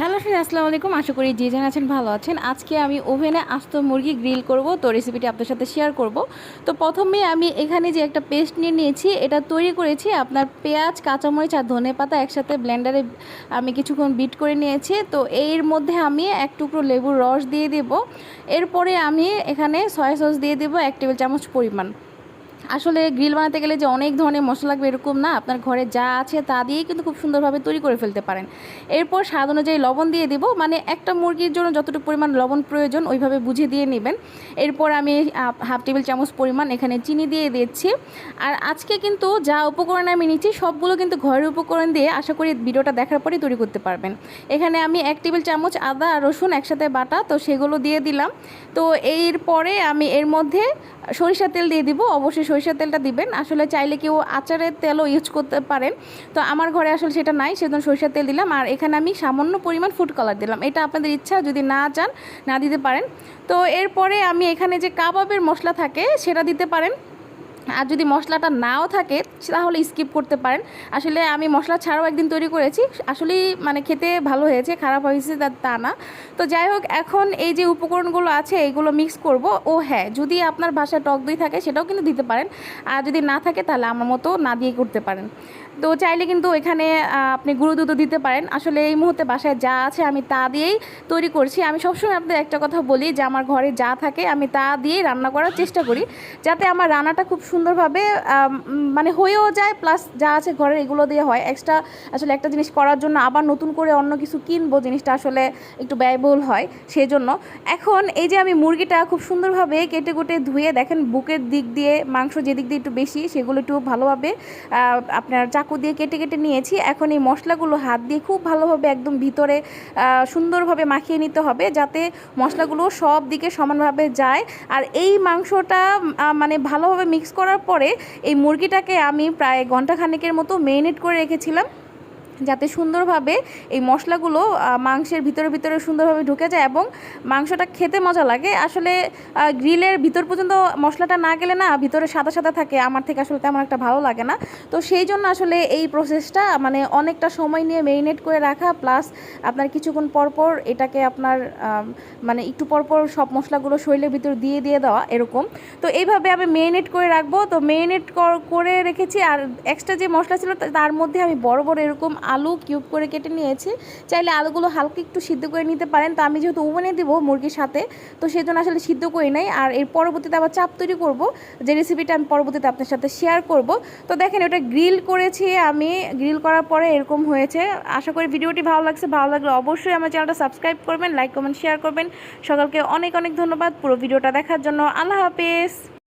Hello friend আসসালামু আলাইকুম। আশা করি যে যেন আছেন ভালো আছেন। আজকে আমি ওভেনে আস্ত মুরগি গ্রিল করব, তো রেসিপিটি আপনার সাথে শেয়ার করব। তো প্রথমে আমি এখানে যে একটা পেস্ট নিয়ে নিয়েছি, এটা তৈরি করেছি আপনার পেঁয়াজ, কাঁচামরিচ আর ধনে পাতা একসাথে ব্লেন্ডারে আমি কিছুক্ষণ বিট করে নিয়েছি। তো এর মধ্যে আমি এক টুকরো লেবুর রস দিয়ে দেব। এরপরে আমি এখানে সয়া সস দিয়ে দেবো এক টেবিল চামচ পরিমাণ। আসলে গ্রিল বানাতে গেলে যে অনেক ধরনের মশলা লাগবে এরকম না, আপনার ঘরে যা আছে তা দিয়েই কিন্তু খুব সুন্দরভাবে তৈরি করে ফেলতে পারেন। এরপর স্বাদ অনুযায়ী লবণ দিয়ে দিব মানে একটা মুরগির জন্য যতটুকু পরিমাণ লবণ প্রয়োজন ওইভাবে বুঝে দিয়ে নেবেন। এরপর আমি হাফ টেবিল চামচ পরিমাণ এখানে চিনি দিয়ে দিচ্ছি আর আজকে কিন্তু যা উপকরণ আমি নিচ্ছি সবগুলো কিন্তু ঘরের উপকরণ দিয়ে আশা করি ভিডিওটা দেখার পরেই তৈরি করতে পারবেন। এখানে আমি এক টেবিল চামচ আদা আর রসুন একসাথে বাটা, তো সেগুলো দিয়ে দিলাম। তো এরপরে আমি এর মধ্যে সরিষার তেল দিয়ে দিব, অবশ্যই সরিষার তেলটা দিবেন। আসলে চাইলে কেউ আচারের তেলও ইউজ করতে পারেন। তো আমার ঘরে আসলে সেটা নাই, সেজন্য সরিষার তেল দিলাম। আর এখানে আমি সামান্য পরিমাণ ফুড কালার দিলাম। এটা আপনাদের ইচ্ছা, যদি না চান, না দিতে পারেন। তো এরপরে আমি এখানে যে কাবাবের মশলা থাকে, সেটা দিতে পারেন। আর যদি মশলাটা নাও থাকে, তাহলে স্কিপ করতে পারেন। আসলে আমি মশলা ছাড়াও একদিন তৈরি করেছি। আসলেই মানে খেতে ভালো হয়েছে, খারাপ হয়েছে তা না। তো যাই হোক, এখন এই যে উপকরণগুলো আছে, এইগুলো মিক্স করব। ও হ্যাঁ যদি আপনার বাসায় টক দই থাকে, সেটাও কিন্তু দিতে পারেন। আর যদি না থাকে, তাহলে আমার মতো না দিয়ে করতে পারেন। তো চাইলে কিন্তু এখানে আপনি গুঁড়ো দুধও দিতে পারেন। আসলে এই মুহূর্তে বাসায় যা আছে, আমি তা দিয়েই তৈরি করছি। আমি সবসময় আপনাদের একটা কথা বলি যে, আমার ঘরে যা থাকে, আমি তা দিয়েই রান্না করার চেষ্টা করি। যাতে আমার রান্নাটা খুব সুন্দরভাবে মানে হয়েও যায় প্লাস যা আছে ঘরের এগুলো দিয়ে হয়। এক্সট্রা আসলে একটা জিনিস করার জন্য আবার নতুন করে অন্য কিছু কিনবো, জিনিসটা আসলে একটু ব্যয়বহুল হয় সেই জন্য এখন এই যে আমি মুরগিটা খুব সুন্দরভাবে কেটে কুটে ধুয়ে, দেখেন বুকের দিক দিয়ে, মাংস যেদিক দিয়ে একটু বেশি, সেগুলো একটু ভালোভাবে আপনার চাকু দিয়ে কেটে কেটে নিয়েছি। এখন এই মশলাগুলো হাত দিয়ে খুব ভালোভাবে একদম ভিতরে সুন্দরভাবে মাখিয়ে নিতে হবে, যাতে মশলাগুলো সব দিকে সমানভাবে যায়। আর এই মাংসটা মানে ভালোভাবে মিক্স করার পরে এই মুরগিটাকে আমি প্রায় ঘণ্টা খানেকের মতো মেরিনেট করে রেখেছিলাম। যাতে সুন্দরভাবে এই মশলাগুলো মাংসের ভিতরে ভিতরে সুন্দরভাবে ঢুকে যায় এবং মাংসটা খেতে মজা লাগে। আসলে গ্রিলের ভিতর পর্যন্ত মশলাটা না গেলে না ভিতরে সাদা সাদা থাকে। আমার থেকে আসলে তেমন একটা ভালো লাগে না। তো সেই জন্য আসলে এই প্রসেসটা মানে অনেকটা সময় নিয়ে মেরিনেট করে রাখা প্লাস আপনার কিছুক্ষণ পরপর এটাকে আপনার মানে একটু পরপর সব মশলাগুলো শরীরের ভিতর দিয়ে দিয়ে দেওয়া এরকম। তো এইভাবে আমি মেরিনেট করে রাখব। তো মেরিনেট করে রেখেছি। আর এক্সট্রা যে মশলা ছিল তার মধ্যে আমি বড় বড় এরকম আলু কিউব করে কেটে নিয়েছি। চাইলে আলুগুলো হালকা একটু সিদ্ধ করে নিতে পারেন। তো আমি যেহেতু ওভেনে দিব মুরগির সাথে, তো সেই জন্য আসলে সিদ্ধ করি নাই। আর এর পরবর্তীতে আবার চাপ তৈরি করব। যে রেসিপিটা আমি পরবর্তীতে আপনার সাথে শেয়ার করব। তো দেখেন ওটা গ্রিল করেছি আমি। গ্রিল করার পরে এরকম হয়েছে। আশা করি ভিডিওটি ভালো লাগছে। ভালো লাগলে অবশ্যই আমার চ্যানেলটা সাবস্ক্রাইব করবেন লাইক কমেন্ট শেয়ার করবেন। সকালকে অনেক অনেক ধন্যবাদ। পুরো ভিডিওটা দেখার জন্য। আল্লাহ হাফেজ।